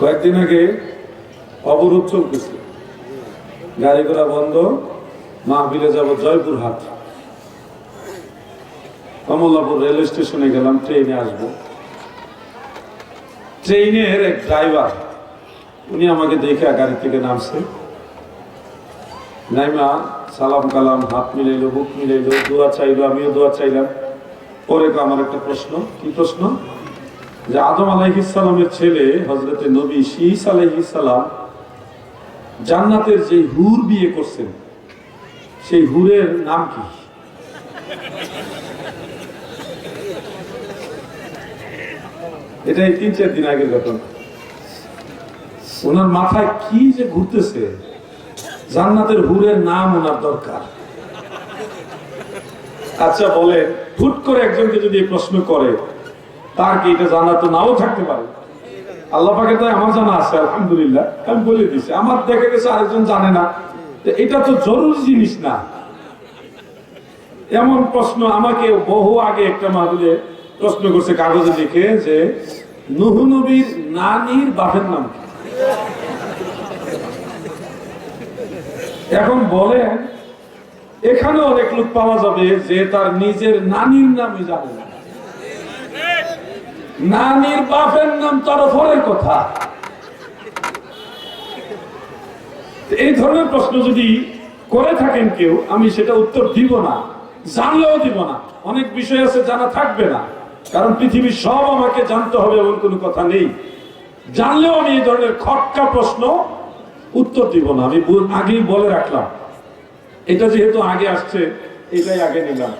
কয়েকদিন আগে অবরোধ চলতেছে। গাড়ি ঘোড়া বন্ধ মাহবিলে যাব জয়পুরহাট। কমলাপুর রেল স্টেশনে গেলাম, ট্রেনে আসব। ট্রেনের এক ড্রাইভার, উনি আমাকে দেখে গাড়ি থেকে নামছে। নাইমা, সালাম কালাম, হাত মিলাইলো, বুক মিলাইলো, দোয়া চাইলো, আমিও দোয়া চাইলাম। পরে তো আমার একটা প্রশ্ন, কি প্রশ্ন? যে আদম আলাইহিসালামের ছেলে হজরতে নবী শীস আলাইহিসালাম জান্নাতের যে হুর বিয়ে করছেন, সেই হুরের নাম কি? এটাই তিন, চার দিন আগের ঘটনা। ওনার মাথায় কি যে ঘুরতেছে, জান্নাতের হুরের নাম ওনার দরকার। আচ্ছা বলে হুট করে একজনকে যদি প্রশ্ন করে তার কি এটা জানা তো নাও থাকতে পারে। আল্লাহ তাই আমার জানা আছে, আলহামদুলিল্লাহ। আমি বলে দিছি, আমার দেখে গেছে আরেকজন জানে না। এটা তো জরুরি জিনিস না। এমন প্রশ্ন আমাকে বহু আগে একটা মাহবিলে প্রশ্ন করছে কাগজে লিখে যে, নুহু নবীর নানির বাপের নাম? এখন বলেন, এখানে অনেক লোক পাওয়া যাবে যে তার নিজের নানির নামই জানে না। নানির বাপের নাম তরফরের কথা। এই ধরনের প্রশ্ন যদি করে থাকেন কেউ, আমি সেটা উত্তর দিব না, জানলেও দিব না। অনেক বিষয় আছে, জানা থাকবে না। কারণ পৃথিবীর সব আমাকে জানতে হবে এমন কোনো কথা নেই। জানলেও আমি এই ধরনের খটকা প্রশ্ন উত্তর দিব না। আমি আগেই বলে রাখলাম। এটা যেহেতু আগে আসছে, এটাই আগে নিলাম।